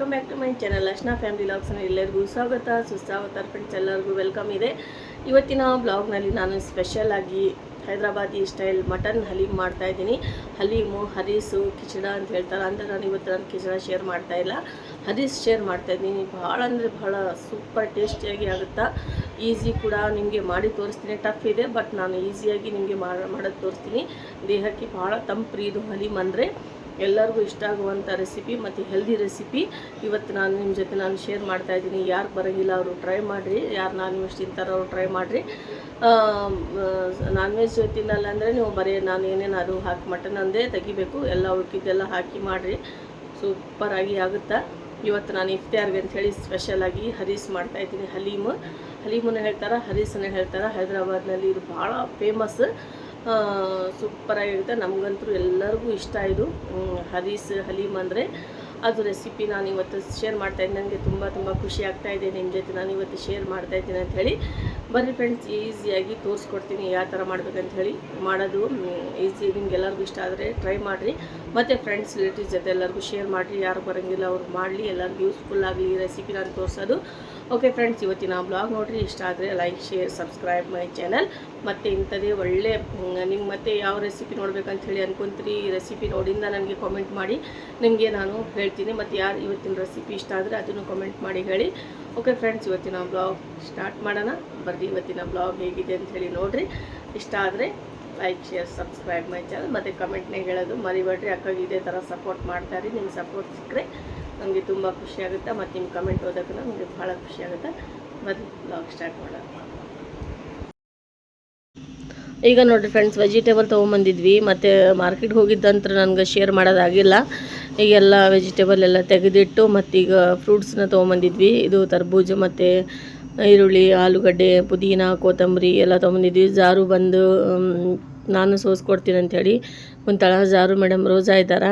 Welcome back to my channel Ashna family ಲಾಗ್ಸ್ನ ಎಲ್ಲರಿಗೂ ಸ್ವಾಗತ, ಸುಸ್ವಾಗತ ಫ್ರೆಂಡ್ಸ್ ಎಲ್ಲರಿಗೂ ವೆಲ್ಕಮ್ ಇದೆ. ಇವತ್ತಿನ ಬ್ಲಾಗ್ನಲ್ಲಿ ನಾನು ಸ್ಪೆಷಲ್ ಆಗಿ ಹೈದ್ರಾಬಾದಿ ಸ್ಟೈಲ್ ಮಟನ್ ಹಲೀಮ್ ಮಾಡ್ತಾ ಇದ್ದೀನಿ. ಹಲೀಮು ಹರೀಸು, ಕಿಚಡ ಅಂತ ಹೇಳ್ತಾರೆ. ಅಂದರೆ ನಾನು ಇವತ್ತು ನಾನು ಕಿಚಡ ಶೇರ್ ಮಾಡ್ತಾ ಇಲ್ಲ. ಹರೀಸ್ ಶೇರ್ ಮಾಡ್ತಾ ಇದ್ದೀನಿ. ಭಾಳ ಅಂದರೆ ಭಾಳ ಸೂಪರ್ ಟೇಸ್ಟಿಯಾಗಿ ಆಗುತ್ತಾ? ಈಸಿ ಕೂಡ ನಿಮಗೆ ಮಾಡಿ ತೋರಿಸ್ತೀನಿ. ಟಫ್ ಇದೆ ಬಟ್ ನಾನು ಈಸಿಯಾಗಿ ನಿಮಗೆ ಮಾಡೋದು ತೋರಿಸ್ತೀನಿ. ದೇಹಕ್ಕೆ ಭಾಳ ತಂಪ್ರಿ ಇದು ಹಲೀಮ್ ಅಂದರೆ ಎಲ್ಲರಿಗೂ ಇಷ್ಟ ಆಗುವಂಥ ರೆಸಿಪಿ ಮತ್ತು ಹೆಲ್ದಿ ರೆಸಿಪಿ ಇವತ್ತು ನಾನು ನಿಮ್ಮ ಜೊತೆ ನಾನು ಶೇರ್ ಮಾಡ್ತಾ ಇದ್ದೀನಿ. ಯಾರು ಬರೋಂಗಿಲ್ಲ ಅವರು ಟ್ರೈ ಮಾಡಿರಿ. ಯಾರು ನಾನ್ ವೆಜ್ ತಿಂತಾರೋ ಅವ್ರು ಟ್ರೈ ಮಾಡಿರಿ. ನಾನ್ ವೆಜ್ ತಿನ್ನಲ್ಲ ಅಂದರೆ ನೀವು ಬರೀ ನಾನು ಏನೇನು ಅದು ಹಾಕಿ ಮಟನ್ ಒಂದೇ ತೆಗಿಬೇಕು. ಎಲ್ಲ ಉಳ್ಕಿದ್ದೆಲ್ಲ ಹಾಕಿ ಮಾಡಿರಿ. ಸೂಪರಾಗಿ ಆಗುತ್ತಾ? ಇವತ್ತು ನಾನು ಇಫ್ತಿಯಾರ್ಗೆ ಅಂಥೇಳಿ ಸ್ಪೆಷಲಾಗಿ ಹರೀಸ್ ಮಾಡ್ತಾ ಇದ್ದೀನಿ, ಹಲೀಮು. ಹಲೀಮನ್ನು ಹೇಳ್ತಾರೆ? ಹರೀಸನ್ನು ಹೇಳ್ತಾರೆ? ಹೈದರಾಬಾದ್ನಲ್ಲಿ ಇದು ಭಾಳ ಫೇಮಸ್ ಸೂಪರಾಗಿರುತ್ತೆ ನಮಗಂತೂ ಎಲ್ಲರಿಗೂ ಇಷ್ಟ ಇದು. ಹರೀಸ್ ಹಲೀಮ್ ಅಂದರೆ ಅದು ರೆಸಿಪಿ ನಾನು ಇವತ್ತು ಶೇರ್ ಮಾಡ್ತಾ ಇದ್ದೀನಿ. ನನಗೆ ತುಂಬ ತುಂಬ ಖುಷಿ ಆಗ್ತಾ ಇದೆ ನಿಮ್ಮ ಜೊತೆ ನಾನು ಇವತ್ತು ಶೇರ್ ಮಾಡ್ತಾ ಇದ್ದೀನಿ ಅಂತ ಹೇಳಿ. ಬನ್ನಿ ಫ್ರೆಂಡ್ಸ್ ಈಸಿಯಾಗಿ ತೋರಿಸ್ಕೊಡ್ತೀನಿ ಯಾವ ಥರ ಮಾಡ್ಬೇಕಂತ ಹೇಳಿ. ಮಾಡೋದು ಈಸಿ ನಿಮ್ಗೆ ಎಲ್ಲರಿಗೂ ಇಷ್ಟ ಆದರೆ ಟ್ರೈ ಮಾಡಿರಿ. ಮತ್ತು ಫ್ರೆಂಡ್ಸ್ ರಿಲೇಟಿವ್ಸ್ ಜೊತೆ ಎಲ್ಲರಿಗೂ ಶೇರ್ ಮಾಡಿರಿ. ಯಾರು ಬರೋಂಗಿಲ್ಲ ಅವ್ರು ಮಾಡಲಿ. ಎಲ್ಲರಿಗೂ ಯೂಸ್ಫುಲ್ ಆಗಲಿ ಈ ರೆಸಿಪಿ ನಾನು ತೋರಿಸೋದು. ಓಕೆ ಫ್ರೆಂಡ್ಸ್ ಇವತ್ತಿನ ಬ್ಲಾಗ್ ನೋಡಿರಿ, ಇಷ್ಟ ಆದರೆ like share subscribe my channel ಮತ್ತು ಇಂಥದೇ ಒಳ್ಳೆ ನಿಮ್ಗೆ ಮತ್ತೆ ಯಾವ ರೆಸಿಪಿ ನೋಡ್ಬೇಕಂತ ಹೇಳಿ ಅನ್ಕೊಂತೀರಿ, ಈ ರೆಸಿಪಿ ನೋಡಿಂದ ನನಗೆ ಕಾಮೆಂಟ್ ಮಾಡಿ. ನಿಮಗೆ ನಾನು ಹೇಳ್ತೀನಿ. ಮತ್ತು ಯಾರು ಇವತ್ತಿನ ರೆಸಿಪಿ ಇಷ್ಟ ಆದರೆ ಅದನ್ನು ಕಾಮೆಂಟ್ ಮಾಡಿ ಹೇಳಿ. ಓಕೆ ಫ್ರೆಂಡ್ಸ್ ಇವತ್ತಿನ ಬ್ಲಾಗ್ ಸ್ಟಾರ್ಟ್ ಮಾಡೋಣ. ಬರ್ರಿ, ಇವತ್ತಿನ ಬ್ಲಾಗ್ ಹೇಗಿದೆ ಅಂತ ಹೇಳಿ ನೋಡಿರಿ. ಇಷ್ಟ ಆದರೆ like share subscribe my channel ಮತ್ತು ಕಮೆಂಟ್ನಾಗ ಹೇಳೋದು ಮರಿಬೇಡ್ರಿ. ಅಕ್ಕಗೆ ಇದೇ ಥರ ಸಪೋರ್ಟ್ ಮಾಡ್ತಾರೆ ನಿಮ್ಮ ಸಪೋರ್ಟ್ ಸಿಕ್ಕರೆ ನನಗೆ ತುಂಬ ಖುಷಿಯಾಗುತ್ತೆ ಮತ್ತು ನಿಮ್ಮ ಕಮೆಂಟ್ ಓದೋಕೆ ನನಗೆ ಭಾಳ ಖುಷಿ ಆಗುತ್ತೆ. ಬನ್ನಿ ಬ್ಲಾಗ್ ಸ್ಟಾರ್ಟ್ ಮಾಡೋಣ. ಈಗ ನೋಡಿರಿ ಫ್ರೆಂಡ್ಸ್ ವೆಜಿಟೇಬಲ್ ತೊಗೊಂಬಂದಿದ್ವಿ. ಮತ್ತು ಮಾರ್ಕೆಟ್ಗೆ ಹೋಗಿದ್ದಂತ್ರ ನನಗೆ ಶೇರ್ ಮಾಡೋದಾಗಿಲ್ಲ ಈಗೆಲ್ಲ ವೆಜಿಟೇಬಲ್ ಎಲ್ಲ ತೆಗೆದಿಟ್ಟು ಮತ್ತೀಗ ಫ್ರೂಟ್ಸ್ನ ತೊಗೊಂಬಂದಿದ್ವಿ. ಇದು ತರ್ಬೂಜ ಮತ್ತು ಈರುಳ್ಳಿ, ಆಲೂಗಡ್ಡೆ, ಪುದೀನ, ಕೊತ್ತಂಬರಿ ಎಲ್ಲ ತೊಗೊಂಬಂದಿದ್ವಿ. ಜಾರು ಬಂದು ನಾನು ಸೋಸ್ಕೊಡ್ತೀನಿ ಅಂಥೇಳಿ ಕುಂತಳ ಜಾರು ಮೇಡಮ್ ರೋಜಾ ಇದ್ದಾರೆ?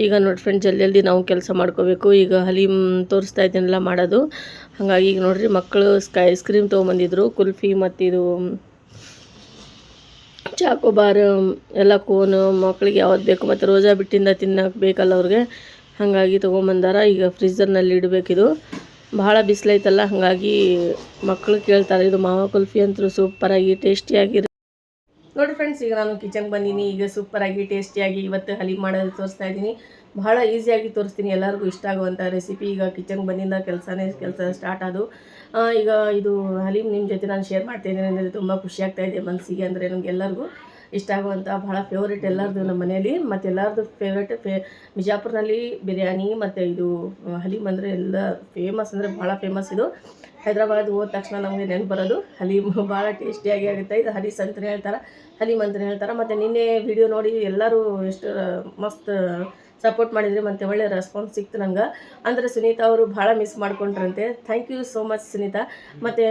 ಈಗ ನೋಡಿ ಫ್ರೆಂಡ್ ಜಲ್ದಿ ಜಲ್ದಿ ನಾವು ಕೆಲಸ ಮಾಡ್ಕೋಬೇಕು. ಈಗ ಹಲೀಮ್ ತೋರಿಸ್ತಾ ಇದ್ದೀನಲ್ಲ ಮಾಡೋದು. ಹಾಗಾಗಿ ಈಗ ನೋಡಿರಿ ಮಕ್ಕಳು ಸ್ಕೈ ಐಸ್ ಕ್ರೀಮ್ ತೊಗೊಂಬಂದಿದ್ರು. ಕುಲ್ಫಿ ಮತ್ತು ಇದು ಚಾಕೋಬಾರ್ ಎಲ್ಲ ಕೋನು ಮಕ್ಕಳಿಗೆ ಯಾವ್ದು ಬೇಕು ಮತ್ತು ರೋಜಾ ಬಿಟ್ಟಿಂದ ತಿನ್ನಕ್ಕೆ ಬೇಕಲ್ಲ ಅವ್ರಿಗೆ. ಹಾಗಾಗಿ ತೊಗೊಂಬಂದಾರ. ಈಗ ಫ್ರೀಝರ್ನಲ್ಲಿ ಇಡಬೇಕಿದು ಭಾಳ ಬಿಸಿಲೈತಲ್ಲ ಹಾಗಾಗಿ ಮಕ್ಕಳು ಕೇಳ್ತಾರೆ, ಇದು ಮಾವ ಕುಲ್ಫಿ ಅಂತೂ ಸೂಪರಾಗಿ ಟೇಸ್ಟಿಯಾಗಿ ನೋಡಿ ಫ್ರೆಂಡ್ಸ್ ಈಗ ನಾನು ಕಿಚನ್ಗೆ ಬಂದೀನಿ, ಈಗ ಸೂಪರಾಗಿ ಟೇಸ್ಟಿಯಾಗಿ ಇವತ್ತು ಹಲಿ ಮಾಡೋದು ತೋರಿಸ್ತಾ ಇದ್ದೀನಿ. ಬಹಳ ಈಸಿಯಾಗಿ ತೋರಿಸ್ತೀನಿ, ಎಲ್ಲರಿಗೂ ಇಷ್ಟ ಆಗುವಂಥ ರೆಸಿಪಿ ಈಗ ಕಿಚನ್ಗೆ ಬಂದಿಂದ ಕೆಲಸನೇ, ಕೆಲಸ ಸ್ಟಾರ್ಟ್ ಅದು ಈಗ ಇದು ಹಲೀಮ್ ನಿಮ್ಮ ಜೊತೆ ನಾನು ಶೇರ್ ಮಾಡ್ತಾಯಿದ್ದೀನಿ ಅಂದರೆ ತುಂಬ ಖುಷಿಯಾಗ್ತಾಯಿದೆ ಮನಸ್ಸಿಗೆ ಅಂದರೆ ನಮ್ಗೆ ಎಲ್ಲರಿಗೂ ಇಷ್ಟ ಆಗುವಂಥ ಭಾಳ ಫೇವ್ರೇಟ್ ಎಲ್ಲರದು ನಮ್ಮ ಮನೆಯಲ್ಲಿ. ಮತ್ತು ಎಲ್ಲರದು ಫೇವ್ರೇಟ್ ಫೇ ಬಿಜಾಪುರ್ನಲ್ಲಿ ಬಿರಿಯಾನಿ ಮತ್ತು ಇದು ಹಲೀಮ್ ಅಂದರೆ ಎಲ್ಲ ಫೇಮಸ್ ಅಂದರೆ ಭಾಳ ಫೇಮಸ್ ಇದು. ಹೈದ್ರಾಬಾದ್ ಹೋದ ತಕ್ಷಣ ನಮಗೆ ನೆನಪು ಬರೋದು, ಹಲೀಮ್ ಭಾಳ ಟೇಸ್ಟಿಯಾಗಿ ಆಗುತ್ತೆ. ಇದು ಹರೀಸ್ ಅಂತಲೇ ಹೇಳ್ತಾರೆ, ಹಲೀಮ್ ಅಂತಲೇ ಹೇಳ್ತಾರೆ. ಮತ್ತು ನಿನ್ನೆ ವಿಡಿಯೋ ನೋಡಿ ಎಲ್ಲರೂ ಎಷ್ಟು ಮಸ್ತ್ ಸಪೋರ್ಟ್ ಮಾಡಿದ್ರಿ, ಮತ್ತು ಒಳ್ಳೆ ರೆಸ್ಪಾನ್ಸ್ ಸಿಕ್ತು ನಂಗೆ. ಅಂದರೆ ಸುನೀತಾ ಅವರು ಭಾಳ miss ಮಾಡ್ಕೊಂಡ್ರಂತೆ. Thank you so much Sunita. ಮತ್ತು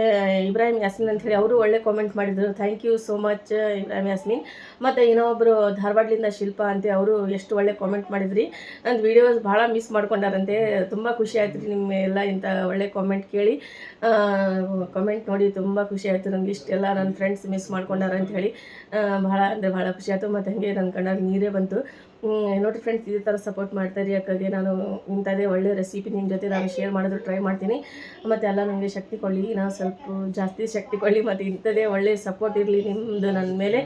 ಇಬ್ರಾಹಿಂ ಯಾಸ್ಮಿನ್ ಅಂತ ಹೇಳಿ ಅವರು ಒಳ್ಳೆ ಕಾಮೆಂಟ್ ಮಾಡಿದರು. Thank you so much Ibrahim Yasmin. ಮತ್ತು ಇನ್ನೊಬ್ಬರು ಧಾರವಾಡದಿಂದ ಶಿಲ್ಪ ಅಂತೆ, ಅವರು ಎಷ್ಟು ಒಳ್ಳೆ ಕಾಮೆಂಟ್ ಮಾಡಿದ್ರಿ. ನನ್ನ ವೀಡಿಯೋಸ್ ಭಾಳ ಮಿಸ್ ಮಾಡ್ಕೊಂಡಾರಂತೆ. ತುಂಬ ಖುಷಿ ಆಯ್ತು ರೀ ನಿಮ್ಮ ಎಲ್ಲ ಇಂಥ ಒಳ್ಳೆ ಕಾಮೆಂಟ್ ಕೇಳಿ. ಕಾಮೆಂಟ್ ನೋಡಿ ತುಂಬ ಖುಷಿ ಆಯಿತು ನನಗೆ ಇಷ್ಟೆಲ್ಲ ನನ್ನ ಫ್ರೆಂಡ್ಸ್ ಮಿಸ್ ಮಾಡ್ಕೊಂಡಾರ ಅಂತ ಹೇಳಿ. ಭಾಳ, ಅಂದರೆ ಭಾಳ ಖುಷಿ ಆಯಿತು. ಮತ್ತು ಹಾಗೆ ನನ್ನ ಕಣ್ಣಲ್ಲಿ ನೀರೇ ಬಂತು. ನೋಡಿ ಫ್ರೆಂಡ್ಸ್ ಇದೇ ಥರ ಸಪೋರ್ಟ್ ಮಾಡ್ತಾರೆ ಅಕ್ಕಗೆ ನಾನು ಇಂಥದ್ದೇ ಒಳ್ಳೆ ರೆಸಿಪಿ ನಿಮ್ಮ ಜೊತೆ ನಾನು ಶೇರ್ ಮಾಡೋದು ಟ್ರೈ ಮಾಡ್ತೀನಿ. ಮತ್ತು ಎಲ್ಲ ನನಗೆ ಶಕ್ತಿ ಕೊಡಲಿ ನಾನು ಸ್ವಲ್ಪ ಜಾಸ್ತಿ ಶಕ್ತಿ ಕೊಡಲಿ, ಮತ್ತು ಇಂಥದ್ದೇ ಒಳ್ಳೆ ಸಪೋರ್ಟ್ ಇರಲಿ ನಿಮ್ಮದು ನನ್ನ ಮೇಲೆ,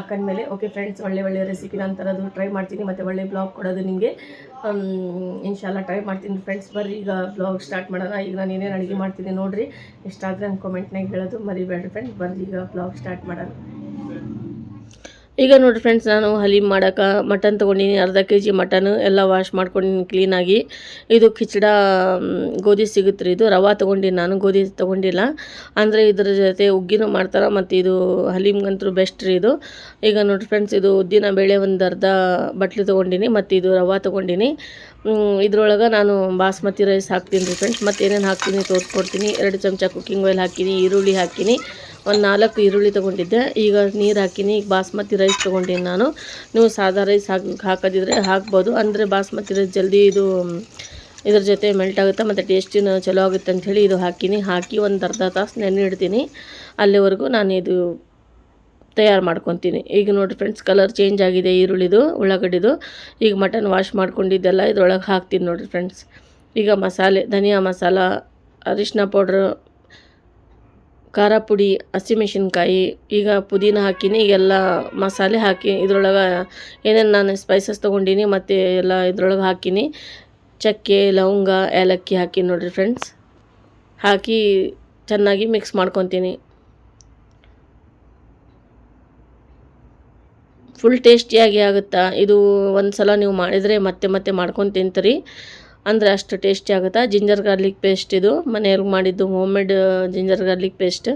ಅಕ್ಕನ ಮೇಲೆ. ಓಕೆ ಫ್ರೆಂಡ್ಸ್ ಒಳ್ಳೆ ಒಳ್ಳೆ ರೆಸಿಪಿ ನಾನು ತರೋದು ಟ್ರೈ ಮಾಡ್ತೀನಿ, ಮತ್ತು ಒಳ್ಳೆ ಬ್ಲಾಗ್ ಕೊಡೋದು ನಿಮಗೆ. ಇನ್ಶಾಲ್ಲ ಟ್ರೈ ಮಾಡ್ತೀನಿ ಫ್ರೆಂಡ್ಸ್ ಬರ್ರಿ, ಈಗ ಬ್ಲಾಗ್ ಸ್ಟಾರ್ಟ್ ಮಾಡೋಣ. ಈಗ ನಾನು ಏನೇನು ಅಡುಗೆ ಮಾಡ್ತೀನಿ ನೋಡಿರಿ. ಇಷ್ಟ ಆದರೆ ನನ್ನ ಕಾಮೆಂಟ್ನಾಗ ಹೇಳೋದು ಮರಿಬೇಡ್ರಿ ಫ್ರೆಂಡ್ಸ್ ಬರ್ರಿ, ಈಗ ಬ್ಲಾಗ್ ಸ್ಟಾರ್ಟ್ ಮಾಡೋಣ. ಈಗ ನೋಡಿ ಫ್ರೆಂಡ್ಸ್ ನಾನು ಹಲೀಮ್ ಮಾಡೋಕೆ ಮಟನ್ ತೊಗೊಂಡಿನಿ, ಅರ್ಧ ಕೆ ಜಿ ಮಟನ್ ಎಲ್ಲ ವಾಶ್ ಮಾಡ್ಕೊಂಡಿನಿ ಕ್ಲೀನಾಗಿ ಇದು ಕಿಚಡ ಗೋಧಿ ಸಿಗುತ್ತೆ ರೀ ಇದು ರವೆ ತೊಗೊಂಡಿನಿ ನಾನು, ಗೋಧಿ ತೊಗೊಂಡಿಲ್ಲ. ಅಂದರೆ ಇದ್ರ ಜೊತೆ ಉಗ್ಗಿನೂ ಮಾಡ್ತಾರೆ, ಮತ್ತು ಇದು ಹಲೀಮ್ಗಂತೂ ಬೆಸ್ಟ್ ರೀ ಇದು. ಈಗ ನೋಡಿ ಫ್ರೆಂಡ್ಸ್ ಇದು ಉದ್ದಿನ ಬೇಳೆ ಒಂದು ಅರ್ಧ ಬಟ್ಲು ತೊಗೊಂಡಿನಿ, ಮತ್ತು ಇದು ರವೆ ತೊಗೊಂಡಿನಿ. ಇದ್ರೊಳಗೆ ನಾನು ಬಾಸ್ಮತಿ ರೈಸ್ ಹಾಕ್ತೀನಿ ರೀ ಫ್ರೆಂಡ್ಸ್ ಮತ್ತು ಏನೇನು ಹಾಕ್ತೀನಿ ತೋರಿಸ್ಕೊಡ್ತೀನಿ. ಎರಡು ಚಮಚ ಕುಕ್ಕಿಂಗ್ ಆಯಿಲ್ ಹಾಕಿನಿ, ಈರುಳ್ಳಿ ಹಾಕಿನಿ. ಒಂದು ನಾಲ್ಕು ಈರುಳ್ಳಿ ತೊಗೊಂಡಿದ್ದೆ. ಈಗ ನೀರು ಹಾಕಿನಿ. ಈಗ ಬಾಸ್ಮತಿ ರೈಸ್ ತೊಗೊಂಡಿನಿ ನಾನು. ನೀವು ಸಾದಾ ರೈಸ್ ಹಾಕಿ, ಹಾಕೋದಿದ್ರೆ ಹಾಕ್ಬೋದು. ಅಂದರೆ ಬಾಸ್ಮತಿ ರೈಸ್ ಜಲ್ದಿ ಇದು, ಇದ್ರ ಜೊತೆ ಮೆಲ್ಟ್ ಆಗುತ್ತೆ ಮತ್ತು ಟೇಸ್ಟಿನ ಚಲೋ ಆಗುತ್ತೆ ಅಂಥೇಳಿ ಇದು ಹಾಕಿನಿ. ಹಾಕಿ ಒಂದು ಅರ್ಧ ತಾಸು ನೆನೆ ಇಡ್ತೀನಿ. ಅಲ್ಲಿವರೆಗೂ ನಾನು ಇದು ತಯಾರು ಮಾಡ್ಕೊತೀನಿ. ಈಗ ನೋಡಿ ಫ್ರೆಂಡ್ಸ್ ಕಲರ್ ಚೇಂಜ್ ಆಗಿದೆ ಈರುಳ್ಳಿದು, ಉಳ್ಳಾಗಡ್ಡಿದು. ಈಗ ಮಟನ್ ವಾಶ್ ಮಾಡ್ಕೊಂಡಿದ್ದೆಲ್ಲ ಇದ್ರೊಳಗೆ ಹಾಕ್ತೀನಿ ನೋಡಿರಿ ಫ್ರೆಂಡ್ಸ್ ಈಗ ಮಸಾಲೆ, ಧನಿಯಾ ಮಸಾಲ ಅರಿಶಿನ ಪೌಡ್ರು ಖಾರ ಪುಡಿ ಹಸಿಮೆಣ್ಸಿನ್ಕಾಯಿ ಈಗ ಪುದೀನ ಹಾಕಿನಿ, ಈಗೆಲ್ಲ ಮಸಾಲೆ ಹಾಕಿ, ಇದ್ರೊಳಗೆ ಏನೇನು ನಾನು ಸ್ಪೈಸಸ್ ತೊಗೊಂಡೀನಿ ಮತ್ತು ಎಲ್ಲ ಇದ್ರೊಳಗೆ ಹಾಕಿನಿ. ಚಕ್ಕೆ, ಲವಂಗ, ಏಲಕ್ಕಿ ಹಾಕಿ ನೋಡಿರಿ ಫ್ರೆಂಡ್ಸ್ ಹಾಕಿ ಚೆನ್ನಾಗಿ ಮಿಕ್ಸ್ ಮಾಡ್ಕೊತೀನಿ. ಫುಲ್ ಟೇಸ್ಟಿಯಾಗಿ ಆಗುತ್ತಾ? ಇದು ಒಂದು ಸಲ ನೀವು ಮಾಡಿದರೆ ಮತ್ತೆ ಮತ್ತೆ ಮಾಡ್ಕೊಂಡು ತಿಂತೀರಿ. ಅಂದರೆ ಅಷ್ಟು ಟೇಸ್ಟಿ ಆಗುತ್ತೆ? ಜಿಂಜರ್ ಗಾರ್ಲಿಕ್ ಪೇಸ್ಟ್ ಇದು. ಮನೆಯಲ್ಲಿ ಮಾಡಿದ್ದು home made ginger garlic paste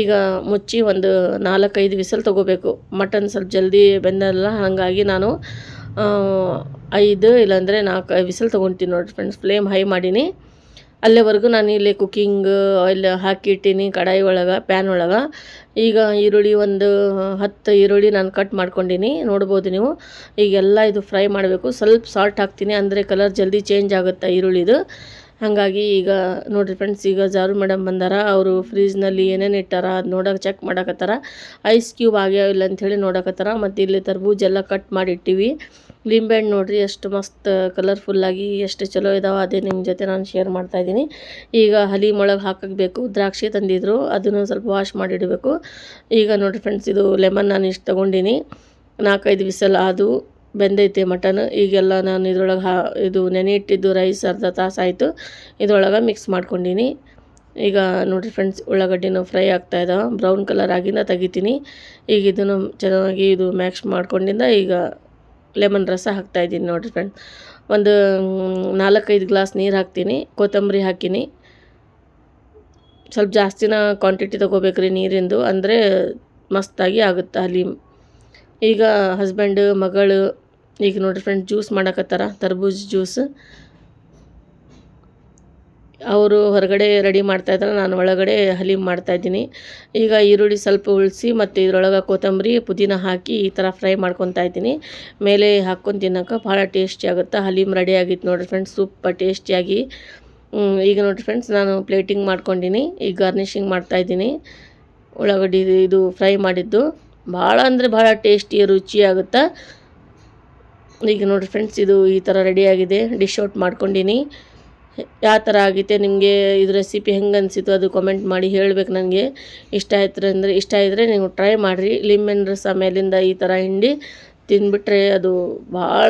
ಈಗ ಮುಚ್ಚಿ ಒಂದು ನಾಲ್ಕೈದು ವಿಸಲ್ ತೊಗೋಬೇಕು. ಮಟನ್ ಸ್ವಲ್ಪ ಜಲ್ದಿ ಬೆಂದಲ್ಲ, ಹಾಗಾಗಿ ನಾನು ಐದು ಇಲ್ಲಾಂದರೆ ನಾಲ್ಕು ವಿಸಲ್ ತೊಗೊತೀನಿ ನೋಡಿರಿ ಫ್ರೆಂಡ್ಸ್ ಫ್ಲೇಮ್ ಹೈ ಮಾಡೀನಿ. ಅಲ್ಲಿವರೆಗೂ ನಾನು ಇಲ್ಲಿ ಕುಕ್ಕಿಂಗ್ ಆಯಿಲ್ ಹಾಕಿಟ್ಟೀನಿ ಕಡಾಯಿ ಒಳಗೆ ಪ್ಯಾನ್ ಒಳಗೆ. ಈಗ ಈರುಳ್ಳಿ ಒಂದು ಹತ್ತು ಈರುಳ್ಳಿ ನಾನು ಕಟ್ ಮಾಡ್ಕೊಂಡೀನಿ. ನೋಡ್ಬೋದು ನೀವು. ಈಗೆಲ್ಲ ಇದು ಫ್ರೈ ಮಾಡಬೇಕು. ಸ್ವಲ್ಪ ಸಾಲ್ಟ್ ಹಾಕ್ತೀನಿ. ಅಂದರೆ ಕಲರ್ ಜಲ್ದಿ ಚೇಂಜ್ ಆಗುತ್ತೆ ಈರುಳ್ಳಿದು. ಹಾಗಾಗಿ ಈಗ ನೋಡಿರಿ ಫ್ರೆಂಡ್ಸ್ ಈಗ ಜಾರು ಮೇಡಮ್ ಬಂದಾರ. ಅವರು ಫ್ರಿಜ್ನಲ್ಲಿ ಏನೇನು ಇಟ್ಟಾರ ಅದು ನೋಡೋಕೆ ಚೆಕ್ ಮಾಡಕತ್ತಾರ. ಐಸ್ ಕ್ಯೂಬ್ ಆಗ್ಯಾವ ಇಲ್ಲ ಅಂಥೇಳಿ ನೋಡಕತ್ತಾರ. ಮತ್ತು ಇಲ್ಲಿ ತರ್ಬೂಜ್ ಎಲ್ಲ ಕಟ್ ಮಾಡಿ ಇಟ್ಟಿವಿ ಲಿಂಬೆಹಣ್ಣು ನೋಡಿರಿ, ಎಷ್ಟು ಮಸ್ತ್ ಕಲರ್ಫುಲ್ಲಾಗಿ ಎಷ್ಟು ಚಲೋ ಇದಾವೆ, ಅದೇ ನಿಮ್ಮ ಜೊತೆ ನಾನು ಶೇರ್ ಮಾಡ್ತಾ ಇದ್ದೀನಿ. ಈಗ ಹಲಿ ಮೊಳಗೆ ಹಾಕಬೇಕು ಬೇಕು ದ್ರಾಕ್ಷಿ ತಂದಿದ್ರು, ಅದನ್ನು ಸ್ವಲ್ಪ ವಾಶ್ ಮಾಡಿಡಬೇಕು ಈಗ ನೋಡಿರಿ ಫ್ರೆಂಡ್ಸ್ ಇದು ಲೆಮನ್ ನಾನು ಇಷ್ಟು ತೊಗೊಂಡಿನಿ. ನಾಲ್ಕೈದು ವಿಸಲ್ ಅದು ಬೆಂದೈತೆ ಮಟನ್ ಈಗೆಲ್ಲ ನಾನು ಇದ್ರೊಳಗೆ ಹಾ, ಇದು ನೆನೆ ಇಟ್ಟಿದ್ದು ರೈಸ್ ಅರ್ಧ ತಾಸು ಆಯಿತು. ಇದ್ರೊಳಗೆ ಮಿಕ್ಸ್ ಮಾಡ್ಕೊಂಡೀನಿ. ಈಗ ನೋಡಿರಿ ಫ್ರೆಂಡ್ಸ್ ಉಳ್ಳಾಗಡ್ಡಿನೂ ಫ್ರೈ ಆಗ್ತಾ ಇದ್ದಾವೆ ಬ್ರೌನ್ ಕಲರ್ ಆಗಿಂದ ತೆಗಿತೀನಿ. ಈಗ ಇದನ್ನು ಚೆನ್ನಾಗಿ ಇದು ಮ್ಯಾಕ್ಸ್ ಮಾಡ್ಕೊಂಡಿಂದ, ಈಗ ಲೆಮನ್ ರಸ ಹಾಕ್ತಾಯಿದ್ದೀನಿ ನೋಡಿರಿ ಫ್ರೆಂಡ್ ಒಂದು ನಾಲ್ಕೈದು ಗ್ಲಾಸ್ ನೀರು ಹಾಕ್ತೀನಿ, ಕೊತ್ತಂಬರಿ ಹಾಕಿನಿ. ಸ್ವಲ್ಪ ಜಾಸ್ತಿನ ಕ್ವಾಂಟಿಟಿ ತೊಗೋಬೇಕ್ರಿ ನೀರಿಂದು, ಅಂದರೆ ಮಸ್ತಾಗಿ ಆಗುತ್ತೆ ಅಲ್ಲಿ. ಈಗ ಹಸ್ಬೆಂಡು ಮಗಳು, ಈಗ ನೋಡಿರಿ ಫ್ರೆಂಡ್ ಜ್ಯೂಸ್ ಮಾಡಕತ್ತಾರ, ತರ್ಬೂಜ್ ಜ್ಯೂಸ್ ಅವರು ಹೊರಗಡೆ ರೆಡಿ ಮಾಡ್ತಾ ಇದ್ದಾರೆ. ನಾನು ಒಳಗಡೆ ಹಲೀಮ್ ಮಾಡ್ತಾ ಇದ್ದೀನಿ. ಈಗ ಈರುಳ್ಳಿ ಸ್ವಲ್ಪ ಉಳಿಸಿ ಮತ್ತು ಇದರೊಳಗೆ ಕೊತ್ತಂಬರಿ, ಪುದೀನ ಹಾಕಿ ಈ ಥರ ಫ್ರೈ ಮಾಡ್ಕೊತಾ ಇದ್ದೀನಿ. ಮೇಲೆ ಹಾಕ್ಕೊಂಡು ತಿನ್ನೋಕೆ ಭಾಳ ಟೇಸ್ಟಿ ಆಗುತ್ತೆ. ಹಲೀಮ್ ರೆಡಿ ಆಗಿತ್ತು ನೋಡಿರಿ ಫ್ರೆಂಡ್ಸ್. ಸೂಪರ್ ಟೇಸ್ಟಿಯಾಗಿ. ಈಗ ನೋಡಿರಿ ಫ್ರೆಂಡ್ಸ್, ನಾನು ಪ್ಲೇಟಿಂಗ್ ಮಾಡ್ಕೊಂಡಿನಿ. ಈಗ ಗಾರ್ನಿಷಿಂಗ್ ಮಾಡ್ತಾ ಇದ್ದೀನಿ. ಉಳ್ಳಾಗಡ್ಡಿ ಇದು ಫ್ರೈ ಮಾಡಿದ್ದು. ಭಾಳ ಅಂದರೆ ಭಾಳ ಟೇಸ್ಟಿ ರುಚಿಯಾಗುತ್ತೆ ಈಗ ನೋಡಿರಿ ಫ್ರೆಂಡ್ಸ್, ಇದು ಈ ಥರ ರೆಡಿಯಾಗಿದೆ ಡಿಶ್ ಔಟ್ ಮಾಡ್ಕೊಂಡಿನಿ. ಯಾವ ಥರ ಆಗೈತೆ ನಿಮಗೆ ಇದು ರೆಸಿಪಿ ಹೆಂಗೆ ಅನಿಸಿತು ಅದು ಕಮೆಂಟ್ ಮಾಡಿ ಹೇಳ್ಬೇಕು ನನಗೆ. ಇಷ್ಟ ಆಯ್ತು ಅಂದರೆ, ಇಷ್ಟ ಇದ್ದರೆ ನೀವು ಟ್ರೈ ಮಾಡಿರಿ. ಲಿಂಬೆನ್ ರಸ ಮೇಲಿಂದ ಈ ಥರ ಹಿಂಡಿ ತಿಂದ್ಬಿಟ್ರೆ ಅದು ಭಾಳ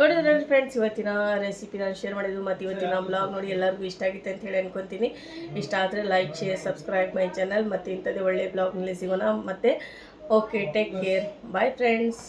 ನೋಡಿದ್ರೆ ಫ್ರೆಂಡ್ಸ್ ಇವತ್ತಿನ ರೆಸಿಪಿ ನಾನು ಶೇರ್ ಮಾಡಿದ್ದು, ಮತ್ತು ಇವತ್ತಿನ ಬ್ಲಾಗ್ ನೋಡಿ ಎಲ್ಲರಿಗೂ ಇಷ್ಟ ಆಗಿತ್ತು ಅಂತ ಹೇಳಿ ಅನ್ಕೊತೀನಿ. ಇಷ್ಟ ಆದರೆ like share subscribe my channel ಮತ್ತು ಇಂಥದ್ದೇ ಒಳ್ಳೆ ಬ್ಲಾಗ್ನಲ್ಲಿ ಸಿಗೋಣ. ಮತ್ತು okay take care bye friends